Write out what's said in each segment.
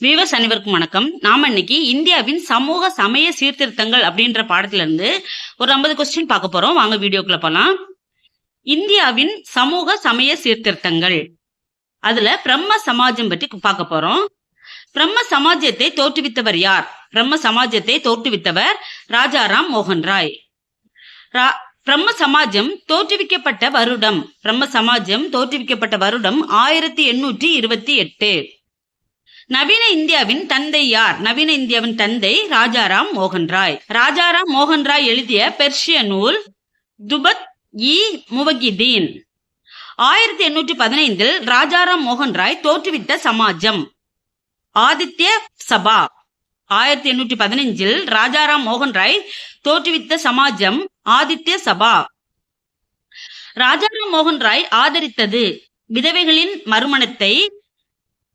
Viewers அனைவருக்கும் வணக்கம். நாம இன்னைக்கு இந்தியாவின் சமூக சமய சீர்திருத்தங்கள் அப்படின்ற பாடத்துல இருந்து ஒரு ஐம்பது கொஸ்டின் பார்க்க போறோம். வாங்க வீடியோக்குள்ள போலாம். இந்தியாவின் சமூக சமய சீர்திருத்தங்கள். அதுல பிரம்ம சமாஜம் பற்றி பார்க்க போறோம். பிரம்ம சமாஜத்தை தோற்றுவித்தவர் யார்? பிரம்ம சமாஜத்தை தோற்றுவித்தவர் ராஜாராம் மோகன் ராய். ரா- பிரம்ம சமாஜம் தோற்றுவிக்கப்பட்ட வருடம். பிரம்ம சமாஜம் தோற்றுவிக்கப்பட்ட வருடம் ஆயிரத்தி எண்ணூற்றி இருபத்தி எட்டு. நவீன இந்தியாவின் தந்தை யார்? நவீன இந்தியாவின் தந்தை ராஜாராம் மோகன் ராய் ராஜாராம் மோகன் ராய் எழுதிய பெர்ஷிய நூல் துபத் இ. முவகிதீன். ஆயிரத்தி எண்ணூற்றி பதினைந்தில் ராஜாராம் மோகன் ராய் தோற்றுவித்த சமாஜம். ஆதித்ய சபா. ஆயிரத்தி எண்ணூற்றி பதினைஞ்சில் ராஜாராம் மோகன் ராய் தோற்றுவித்த சமாஜம் ஆதித்ய சபா. ராஜாராம் மோகன் ராய் ஆதரித்தது. விதவைகளின் மறுமணத்தை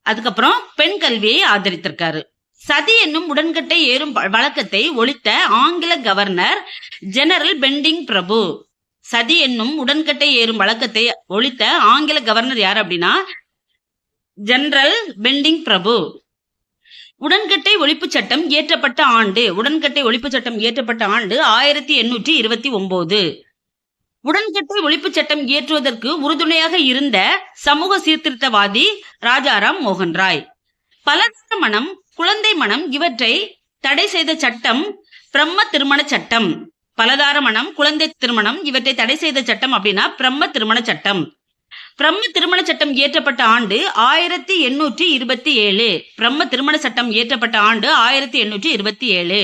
அதுக்கப்புறம் பெண் கல்வியை ஆதரித்திருக்காரு. சதி என்னும் உடன்கட்டை ஏறும் வழக்கத்தை ஒழித்த ஆங்கில கவர்னர் ஜெனரல் பெண்டிங் பிரபு. சதி என்னும் உடன்கட்டை ஏறும் வழக்கத்தை ஒழித்த ஆங்கில கவர்னர் யார் அப்படின்னா ஜெனரல் பெண்டிங் பிரபு. உடன்கட்டை ஒழிப்பு சட்டம் இயற்றப்பட்ட ஆண்டு உடன்கட்டை ஒழிப்பு சட்டம் இயற்றப்பட்ட ஆண்டு ஆயிரத்தி எண்ணூற்றி இருபத்தி ஒன்பது உடன்கட்டை ஒழிப்பு சட்டம் இயற்றுவதற்கு உறுதுணையாக இருந்த சமூக சீர்திருத்தவாதி ராஜாராம் மோகன் ராய். பலதார மனம் குழந்தை மனம் இவற்றை தடை செய்த சட்டம் பிரம்ம திருமண சட்டம். பலதார மனம் குழந்தை திருமணம் இவற்றை தடை செய்த சட்டம் அப்படின்னா பிரம்ம திருமண சட்டம். பிரம்ம திருமண சட்டம் இயற்றப்பட்ட ஆண்டு ஆயிரத்தி எண்ணூற்றி இருபத்தி ஏழு. பிரம்ம திருமண சட்டம் இயற்றப்பட்ட ஆண்டு ஆயிரத்தி எண்ணூற்றி இருபத்தி ஏழு.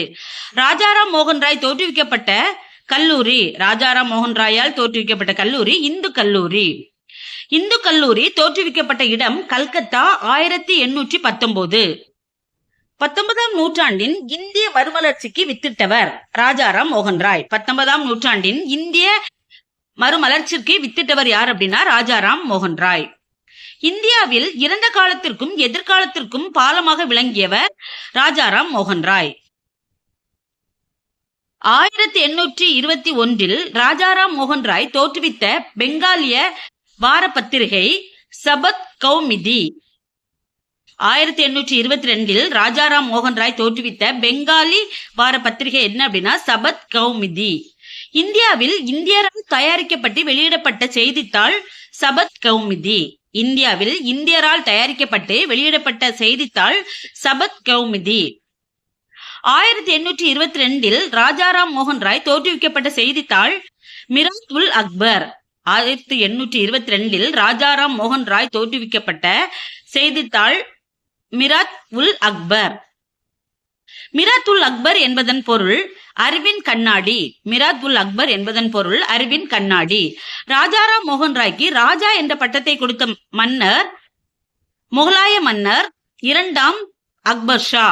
ராஜாராம் மோகன் ராய் தோற்றுவிக்கப்பட்ட கல்லூரி ராஜாராம் மோகன் ராயால் தோற்றுவிக்கப்பட்ட கல்லூரி இந்து கல்லூரி. இந்து கல்லூரி தோற்றுவிக்கப்பட்ட இடம் கல்கத்தா ஆயிரத்தி எண்ணூற்றி பத்தொன்பது பத்தொன்பதாம் நூற்றாண்டின் இந்திய மறுமலர்ச்சிக்கு வித்திட்டவர் ராஜாராம் மோகன் ராய். பத்தொன்பதாம் நூற்றாண்டின் இந்திய மறுமலர்ச்சிக்கு வித்திட்டவர் யார் அப்படின்னா ராஜாராம் மோகன் ராய். இந்தியாவில் இறந்த காலத்திற்கும் எதிர்காலத்திற்கும் பாலமாக விளங்கியவர் ராஜாராம் மோகன் ராய். ஆயிரத்தி எண்ணூற்றி இருபத்தி ஒன்றில் ராஜாராம் மோகன் ராய் தோற்றுவித்த பெங்காலிய வார பத்திரிகை சபத் கௌமிதி. ஆயிரத்தி எண்ணூற்றி இருபத்தி ரெண்டில் ராஜாராம் மோகன் ராய் தோற்றுவித்த பெங்காலி வார பத்திரிகை என்ன அப்படின்னா சபத் கௌமிதி. இந்தியாவில் இந்தியரால் தயாரிக்கப்பட்டு வெளியிடப்பட்ட செய்தித்தாள் சபத் கௌமிதி. இந்தியாவில் இந்தியரால் தயாரிக்கப்பட்டு வெளியிடப்பட்ட செய்தித்தாள் சபத் கௌமிதி. ஆயிரத்தி எண்ணூற்றி இருபத்தி ரெண்டில் ராஜாராம் மோகன் ராய் தோற்றுவிக்கப்பட்ட செய்தித்தாள் மிராத் உல் அக்பர். ஆயிரத்தி எண்ணூற்றி இருபத்தி ரெண்டில் ராஜாராம் மோகன் ராய் தோற்றுவிக்கப்பட்ட செய்தித்தாள் மிராத் உல் அக்பர். மிராத் உல் அக்பர் என்பதன் பொருள் அறிவின் கண்ணாடி. மிராத் உல் அக்பர் என்பதன் பொருள் அறிவின் கண்ணாடி. ராஜாராம் மோகன் ராய்க்கு ராஜா என்ற பட்டத்தை கொடுத்த மன்னர் முகலாய மன்னர் இரண்டாம் அக்பர் ஷா.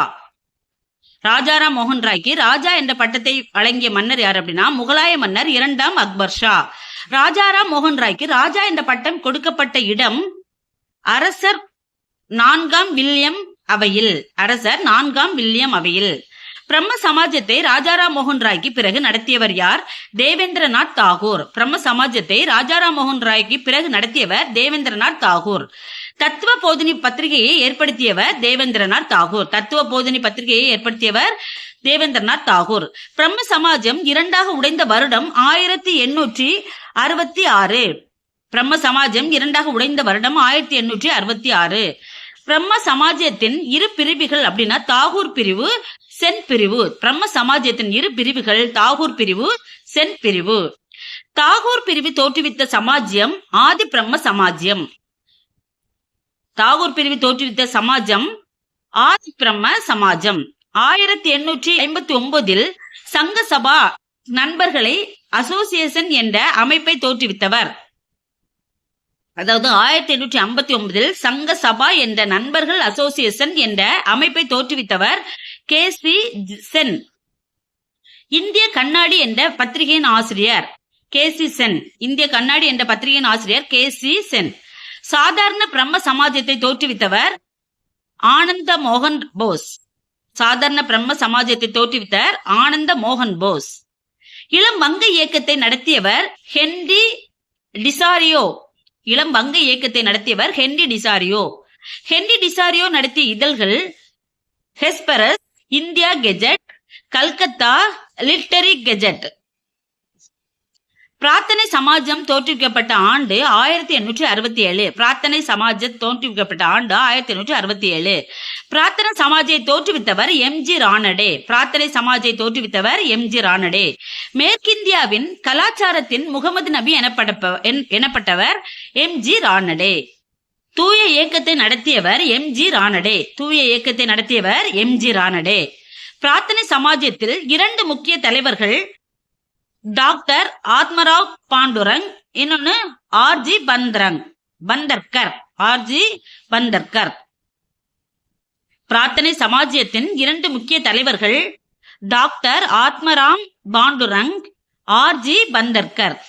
ராஜாராம் மோகன் ராய்க்கு ராஜா என்ற பட்டத்தை வழங்கிய மன்னர் யார் அப்படின்னா முகலாய மன்னர் இரண்டாம் அக்பர் ஷா. ராஜாராம் மோகன் ராய்க்கு ராஜா என்ற பட்டம் கொடுக்கப்பட்ட இடம் அரசர் நான்காம் வில்லியம் அவையில். அரசர் நான்காம் வில்லியம் அவையில். பிரம்ம சமாஜத்தை ராஜாராம் மோகன் ராய்க்கு பிறகு நடத்தியவர் யார்? தேவேந்திரநாத் தாகூர். பிரம்ம சமாஜத்தை ராஜாராம் மோகன் ராய்க்கு பிறகு நடத்தியவர் தேவேந்திரநாத் தாகூர். தத்துவ போதினி பத்திரிகையை ஏற்படுத்தியவர் தேவேந்திரநாத் தாகூர். தத்துவ போதினி பத்திரிகையை ஏற்படுத்தியவர் தேவேந்திரநாத் தாகூர். பிரம்ம சமாஜம் இரண்டாக உடைந்த வருடம் ஆயிரத்தி எண்ணூற்றி அறுபத்தி ஆறு. பிரம்ம சமாஜம் இரண்டாக உடைந்த வருடம் ஆயிரத்தி எண்ணூற்றி அறுபத்தி ஆறு. பிரம்ம சமாஜத்தின் இரு பிரிவுகள் அப்படின்னா தாகூர் பிரிவு சென் பிரிவு. பிரம்ம சமாஜத்தின் இரு பிரிவுகள் தாகூர் பிரிவு சென் பிரிவு. தாகூர் பிரிவு தோற்றுவித்த சமாஜ்யம் ஆதி பிரம்ம சமாஜ்யம் தாகூர் பிரிவு தோற்றுவித்த சமாஜம் ஆதி பிரம்ம சமாஜம். ஆயிரத்தி எண்ணூற்றி ஐம்பத்தி ஒன்பதில் சங்க சபா நண்பர்களை அசோசியேஷன் என்ற அமைப்பை தோற்றுவித்தவர். அதாவது ஆயிரத்தி எண்ணூற்றி ஐம்பத்தி ஒன்பதில் சங்க சபா என்ற நண்பர்கள் அசோசியேஷன் என்ற அமைப்பை தோற்றுவித்தவர் கே சி சென். இந்திய கண்ணாடி என்ற பத்திரிகையின் ஆசிரியர் கே சி சென். இந்திய கண்ணாடி என்ற பத்திரிகையின் ஆசிரியர் கே சி சென். சாதாரண பிரம்ம சமாஜத்தை தோற்றுவித்தவர் ஆனந்த மோகன் போஸ். சாதாரண பிரம்ம சமாஜத்தை தோற்றுவித்தார் ஆனந்த மோகன் போஸ். இளம் வங்க இயக்கத்தை நடத்தியவர் ஹென்றி டிசாரியோ. இளம் வங்க இயக்கத்தை நடத்தியவர் ஹென்றி டிசாரியோ. ஹென்றி டிசாரியோ நடத்திய இதழ்கள் Hesperus India gazette Calcutta literary gazette. பிரார்த்தனை சமாஜம் தோற்றுவிக்கப்பட்ட ஆண்டு ஆயிரத்தி எண்ணூற்றி அறுபத்தி ஏழு. பிரார்த்தனை சமாஜ தோற்றுவிக்கப்பட்ட ஆண்டு ஆயிரத்தி எண்ணூற்றி அறுபத்தி ஏழு. பிரார்த்தனை சமாஜை தோற்றுவித்தவர் எம் ஜி ராணடே. பிரார்த்தனை சமாஜை தோற்றுவித்தவர் எம் ஜி ராணடே. மேற்கிந்தியாவின் கலாச்சாரத்தின் முகமது நபி எனப்படப்ப என்- எனப்பட்டவர் எம் ஜி ரானடே தூய இயக்கத்தை நடத்தியவர் எம் ஜி ராணடே. தூய இயக்கத்தை நடத்தியவர் எம் ஜி ராணடே. பிரார்த்தனை சமாஜத்தில் இரண்டு முக்கிய தலைவர்கள் டாக்டர் ஆத்மராவ் பாண்டுரங் இன்னொன்னு ஆர்ஜி பந்தரங் பந்தர்கர் ஆர்ஜி பந்தர்கர். பிரார்த்தனை சமாஜ்யத்தின் இரண்டு முக்கிய தலைவர்கள் doctor Atmaram Pandurang R G Bhandarkar.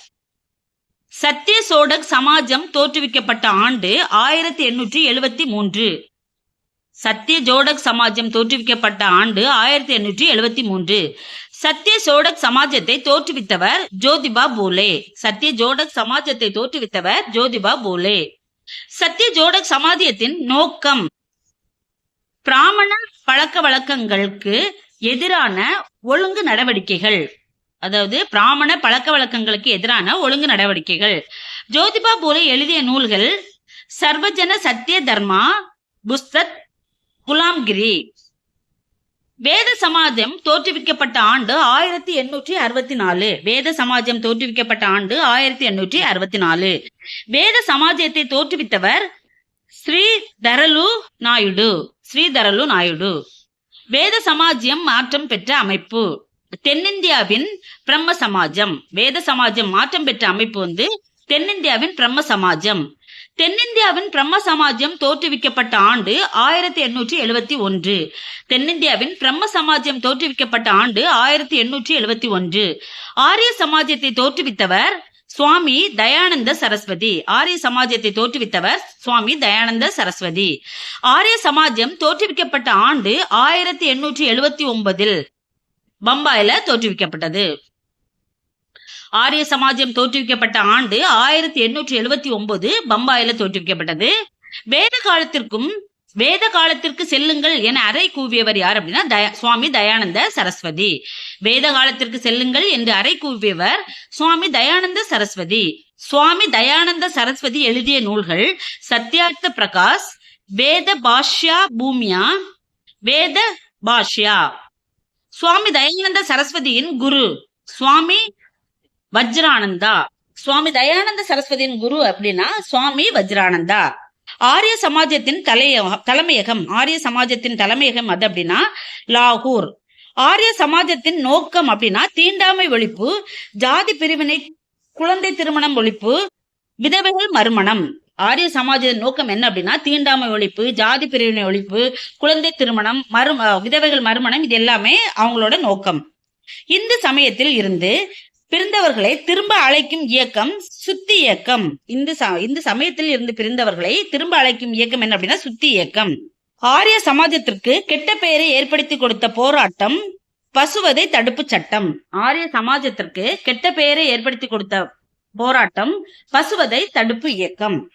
Satya Shodhak சமாஜம் தோற்றுவிக்கப்பட்ட ஆண்டு ஆயிரத்தி எண்ணூற்றி எழுபத்தி மூன்று. சத்திய ஜோடக் சமாஜம் தோற்றுவிக்கப்பட்ட ஆண்டு ஆயிரத்தி எண்ணூற்றி எழுபத்தி மூன்று. சத்திய சோடக் சமாஜத்தை தோற்றுவித்தவர் ஜோதிபா போலே. சத்திய ஜோடக் சமாஜத்தை தோற்றுவித்தவர் ஜோதிபா போலே. சத்திய ஜோடக் சமாஜத்தின் நோக்கம். பிராமண பழக்க வழக்கங்களுக்கு எதிரான ஒழுங்கு நடவடிக்கைகள். அதாவது பிராமண பழக்க வழக்கங்களுக்கு எதிரான ஒழுங்கு நடவடிக்கைகள். ஜோதிபா போலே எழுதிய நூல்கள் சர்வஜன சத்திய தர்மா புஸ்தத் குலாம்கிரி. வேத சமாஜம் தோற்றுவிக்கப்பட்ட ஆண்டு ஆயிரத்தி எண்ணூற்றி அறுபத்தி நாலு. வேத சமாஜம் தோற்றுவிக்கப்பட்ட ஆண்டு ஆயிரத்தி எண்ணூற்றி அறுபத்தி நாலு. வேத சமாஜத்தை தோற்றுவித்தவர் ஸ்ரீ தரலு நாயுடு. ஸ்ரீ தரலு நாயுடு. வேத சமாஜம் மாற்றம் பெற்ற அமைப்பு. தென்னிந்தியாவின் பிரம்ம சமாஜம். வேத சமாஜம் மாற்றம் பெற்ற அமைப்பு வந்து தென்னிந்தியாவின் பிரம்ம சமாஜம். தென்னிந்தியாவின் பிரம்ம சமாஜம் தோற்றுவிக்கப்பட்ட ஆண்டு ஆயிரத்தி எண்ணூற்றி எழுபத்தி ஒன்று. தென்னிந்தியாவின் பிரம்ம சமாஜம் தோற்றுவிக்கப்பட்ட ஆண்டு ஆயிரத்தி எண்ணூற்றி எழுபத்தி ஒன்று. ஆரிய சமாஜத்தை தோற்றுவித்தவர் சுவாமி தயானந்த சரஸ்வதி. ஆரிய சமாஜத்தை தோற்றுவித்தவர் சுவாமி தயானந்த சரஸ்வதி. ஆரிய சமாஜம் தோற்றுவிக்கப்பட்ட ஆண்டு ஆயிரத்தி எண்ணூற்றி எழுபத்தி ஒன்பதில் பம்பாயில தோற்றுவிக்கப்பட்டது. ஆரிய சமாஜம் தோற்றுவிக்கப்பட்ட ஆண்டு ஆயிரத்தி எண்ணூற்றி எழுபத்தி ஒன்பது பம்பாயில தோற்றுவிக்கப்பட்டது. வேத காலத்திற்கும் வேத காலத்திற்கு செல்லுங்கள் என அறை கூவியவர் யார் அப்படின்னா தயா- சுவாமி தயானந்த சரஸ்வதி. வேத காலத்திற்கு செல்லுங்கள் என்று அறை கூவியவர் சுவாமி தயானந்த சரஸ்வதி. சுவாமி தயானந்த சரஸ்வதி எழுதிய நூல்கள் சத்யார்த்த பிரகாஷ் வேத பாஷ்யா பூமியா வேத பாஷ்யா. சுவாமி தயானந்த சரஸ்வதியின் குரு சுவாமி வஜ்ரானந்தா. சுவாமி தயானந்த சரஸ்வதியின் குரு அப்படின்னா சுவாமி வஜ்ரானந்தா. ஆரிய சமாஜத்தின் தலைய தலைமையகம். ஆரிய சமாஜத்தின் தலைமையகம் அது அப்படின்னா லாகூர். ஆரிய சமாஜத்தின் நோக்கம் அப்படின்னா தீண்டாமை ஒழிப்பு ஜாதி பிரிவினை குழந்தை திருமணம் ஒழிப்பு விதவைகள் மறுமணம். ஆரிய சமாஜத்தின் நோக்கம் என்ன அப்படின்னா தீண்டாமை ஒழிப்பு ஜாதி பிரிவினை ஒழிப்பு குழந்தை திருமணம் மறு விதவைகள் மறுமணம் இது எல்லாமே அவங்களோட நோக்கம். இந்து சமயத்தில் இருந்து பிரிந்தவர்களை திரும்ப அழைக்கும் இயக்கம் சுத்தி இயக்கம். இந்து ச- இந்து சமயத்தில் இருந்து பிரிந்தவர்களை திரும்ப அழைக்கும் இயக்கம் என்ன அப்படின்னா சுத்தி இயக்கம். ஆரிய சமாஜத்திற்கு கெட்ட பெயரை ஏற்படுத்தி கொடுத்த போராட்டம் பசுவதை தடுப்பு சட்டம். ஆரிய சமாஜத்திற்கு கெட்ட பெயரை ஏற்படுத்தி கொடுத்த போராட்டம் பசுவதை தடுப்பு இயக்கம்.